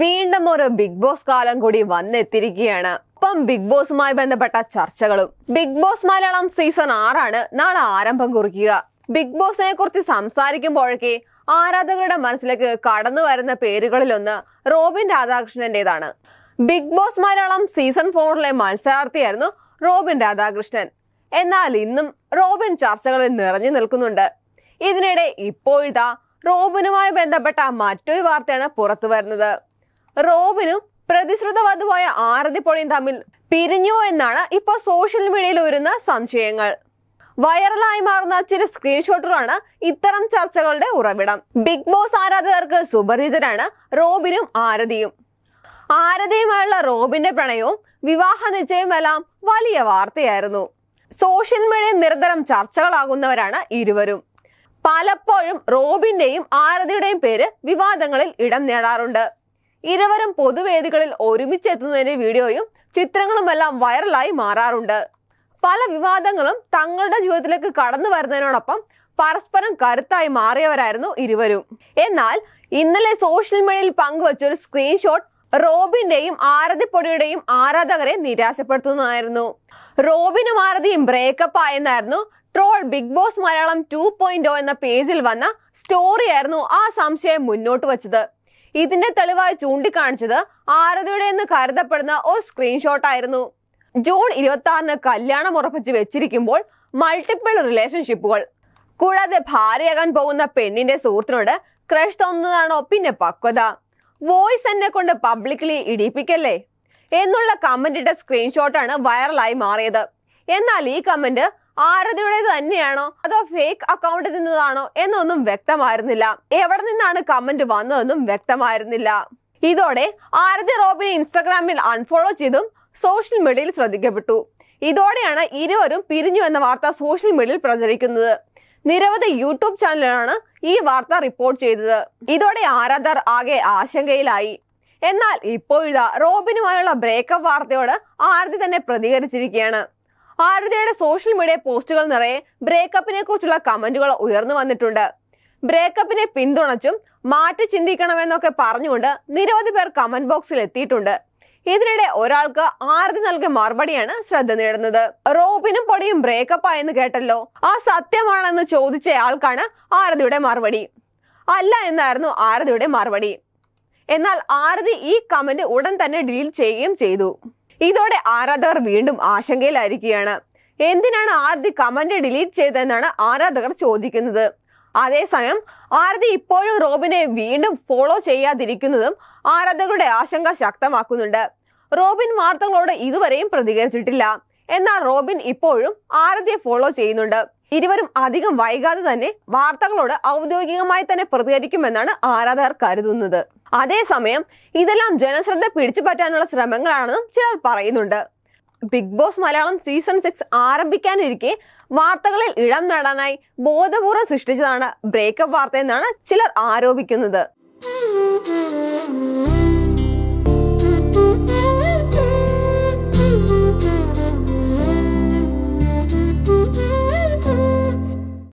വീണ്ടും ഒരു big boss കാലം കൂടി വന്നെത്തിയിരിക്കുകയാണ്. ഒപ്പം ബിഗ് ബോസുമായി ബന്ധപ്പെട്ട ചർച്ചകളും. ബിഗ് ബോസ് മലയാളം സീസൺ ആറാണ് നാളെ ആരംഭം കുറിക്കുക. ബിഗ് ബോസിനെ കുറിച്ച് സംസാരിക്കുമ്പോഴൊക്കെ ആരാധകരുടെ മനസ്സിലേക്ക് കടന്നു വരുന്ന പേരുകളിലൊന്ന് റോബിൻ രാധാകൃഷ്ണന്റേതാണ്. ബിഗ് ബോസ് മലയാളം സീസൺ ഫോറിലെ മത്സരാർത്ഥിയായിരുന്നു റോബിൻ രാധാകൃഷ്ണൻ. എന്നാൽ ഇന്നും റോബിൻ ചർച്ചകളിൽ നിറഞ്ഞു നിൽക്കുന്നുണ്ട്. ഇതിനിടെ ഇപ്പോഴിതാ റോബിനുമായി ബന്ധപ്പെട്ട മറ്റൊരു വാർത്തയാണ് പുറത്തു വരുന്നത് റോബിനും പ്രതിശ്രുത വധുവായ ആരതി പൊളിയും തമ്മിൽ പിരിഞ്ഞു എന്നാണ് ഇപ്പോൾ സോഷ്യൽ മീഡിയയിൽ ഉയരുന്ന സംശയങ്ങൾ. വൈറലായി മാറുന്ന ചില സ്ക്രീൻഷോട്ടുകളാണ് ഇത്തരം ചർച്ചകളുടെ ഉറവിടം. ബിഗ് ബോസ് ആരാധകർക്ക് സുപരിചിതരാണ് റോബിനും ആരതിയും. ആരതിയുമായുള്ള റോബിന്റെ പ്രണയവും വിവാഹ നിശ്ചയമെല്ലാം വലിയ വാർത്തയായിരുന്നു. സോഷ്യൽ മീഡിയ നിരന്തരം ചർച്ചകളാകുന്നവരാണ് ഇരുവരും. പലപ്പോഴും റോബിന്റെയും ആരതിയുടെയും പേര് വിവാദങ്ങളിൽ ഇടം നേടാറുണ്ട്. ഇരുവരും പൊതുവേദികളിൽ ഒരുമിച്ചെത്തുന്നതിന്റെ വീഡിയോയും ചിത്രങ്ങളുമെല്ലാം വൈറലായി മാറാറുണ്ട്. പല വിവാദങ്ങളും തങ്ങളുടെ ജീവിതത്തിലേക്ക് കടന്നു വരുന്നതിനോടൊപ്പം പരസ്പരം കരുത്തായി മാറിയവരായിരുന്നു ഇരുവരും. എന്നാൽ ഇന്നലെ സോഷ്യൽ മീഡിയയിൽ പങ്കുവച്ച ഒരു സ്ക്രീൻഷോട്ട് റോബിന്റെയും ആരതിപ്പൊടിയുടെയും ആരാധകരെ നിരാശപ്പെടുത്തുന്നതായിരുന്നു. റോബിനും ആരതിയും breakup ആയെന്നായിരുന്നു troll big boss Malayalam two എന്ന പേജിൽ വന്ന സ്റ്റോറിയായിരുന്നു ആ സംശയം മുന്നോട്ട് വച്ചത്. ഇതിന്റെ തെളിവായി ചൂണ്ടിക്കാണിച്ചത് ആരതിയുടെ എന്ന് കരുതപ്പെടുന്ന ഒരു സ്ക്രീൻഷോട്ട് ആയിരുന്നു. ജൂൺ ഇരുപത്തി ആറിന് കല്യാണം ഉറപ്പിച്ച് വെച്ചിരിക്കുമ്പോൾ മൾട്ടിപ്പിൾ റിലേഷൻഷിപ്പുകൾ കൂടാതെ ഭാര്യയാകാൻ പോകുന്ന പെണ്ണിന്റെ സുഹൃത്തിനോട് ക്രഷ് തോന്നുന്നതാണോ? പിന്നെ പക്വത. വോയിസ് എന്നെ കൊണ്ട് പബ്ലിക്കലി ഇടിപ്പിക്കല്ലേ? എന്നുള്ള കമന്റിന്റെ സ്ക്രീൻഷോട്ടാണ് വൈറലായി മാറിയത്. എന്നാൽ ഈ കമന്റ് ആരതിയുടേത് തന്നെയാണോ? അതോ ഫേക്ക് അക്കൗണ്ടിൽ നിന്നതാണോ? എന്നൊന്നും വ്യക്തമായിരുന്നില്ല. എവിടെ നിന്നാണ് കമന്റ് വന്നതെന്നും വ്യക്തമായിരുന്നില്ല. ഇതോടെ ആരതി റോബിനെ ഇൻസ്റ്റാഗ്രാമിൽ അൺഫോളോ ചെയ്തും സോഷ്യൽ മീഡിയയിൽ ശ്രദ്ധിക്കപ്പെട്ടു. ഇതോടെയാണ് ഇരുവരും പിരിഞ്ഞു എന്ന വാർത്ത സോഷ്യൽ മീഡിയയിൽ പ്രചരിക്കുന്നത്. നിരവധി യൂട്യൂബ് ചാനലുകളാണ് ഈ വാർത്ത റിപ്പോർട്ട് ചെയ്തത്. ഇതോടെ ആരാധർ ആകെ ആശങ്കയിലായി. എന്നാൽ ഇപ്പോഴിതാ റോബിനുമായുള്ള ബ്രേക്കപ്പ് വാർത്തയോട് ആരതി തന്നെ പ്രതികരിച്ചിരിക്കുകയാണ്. ആരതിയുടെ സോഷ്യൽ മീഡിയ പോസ്റ്റുകൾ നിറയെ ബ്രേക്കപ്പിനെ കുറിച്ചുള്ള കമന്റുകൾ ഉയർന്നു വന്നിട്ടുണ്ട്. ബ്രേക്കപ്പിനെ പിന്തുണച്ചും മാറ്റി ചിന്തിക്കണമെന്നൊക്കെ പറഞ്ഞുകൊണ്ട് നിരവധി പേർ കമന്റ് ബോക്സിൽ എത്തിയിട്ടുണ്ട്. ഇതിനിടെ ഒരാൾക്ക് ആരതി നൽകിയ മറുപടിയാണ് ശ്രദ്ധ നേടുന്നത്. റോബിനും പൊടിയും ബ്രേക്കപ്പ് ആയെന്ന് കേട്ടല്ലോ. ആ സത്യമാണെന്ന് ചോദിച്ച ആൾക്കാണ് ആരതിയുടെ മറുപടി. അല്ല എന്നായിരുന്നു ആരതിയുടെ മറുപടി. എന്നാൽ ആരതി ഈ കമന്റ് ഉടൻ തന്നെ ഡീൽ ചെയ്യുകയും ചെയ്തു. ഇതോടെ ആരാധകർ വീണ്ടും ആശങ്കയിലായിരിക്കുകയാണ്. എന്തിനാണ് ആരതി കമന്റ് ഡിലീറ്റ് ചെയ്തതെന്നാണ് ആരാധകർ ചോദിക്കുന്നത്. അതേസമയം ആരതി ഇപ്പോഴും റോബിനെ വീണ്ടും ഫോളോ ചെയ്യാതിരിക്കുന്നതും ആരാധകരുടെ ആശങ്ക ശക്തമാക്കുന്നുണ്ട്. റോബിൻ വാർത്തകളോട് ഇതുവരെയും പ്രതികരിച്ചിട്ടില്ല. എന്നാൽ റോബിൻ ഇപ്പോഴും ആരതിയെ ഫോളോ ചെയ്യുന്നുണ്ട്. ഇരുവരും അധികം വൈകാതെ തന്നെ വാർത്തകളോട് ഔദ്യോഗികമായി തന്നെ പ്രതികരിക്കുമെന്നാണ് ആരാധകർ കരുതുന്നത്. അതേസമയം ഇതെല്ലാം ജനശ്രദ്ധ പിടിച്ചു പറ്റാനുള്ള ശ്രമങ്ങളാണെന്നും ചിലർ പറയുന്നുണ്ട്. Big boss Malayalam season six ആരംഭിക്കാനിരിക്കെ വാർത്തകളിൽ ഇടം നേടാനായി ബോധപൂർവം സൃഷ്ടിച്ചതാണ് ബ്രേക്കപ്പ് വാർത്തയെന്നാണ് ചിലർ ആരോപിക്കുന്നത്.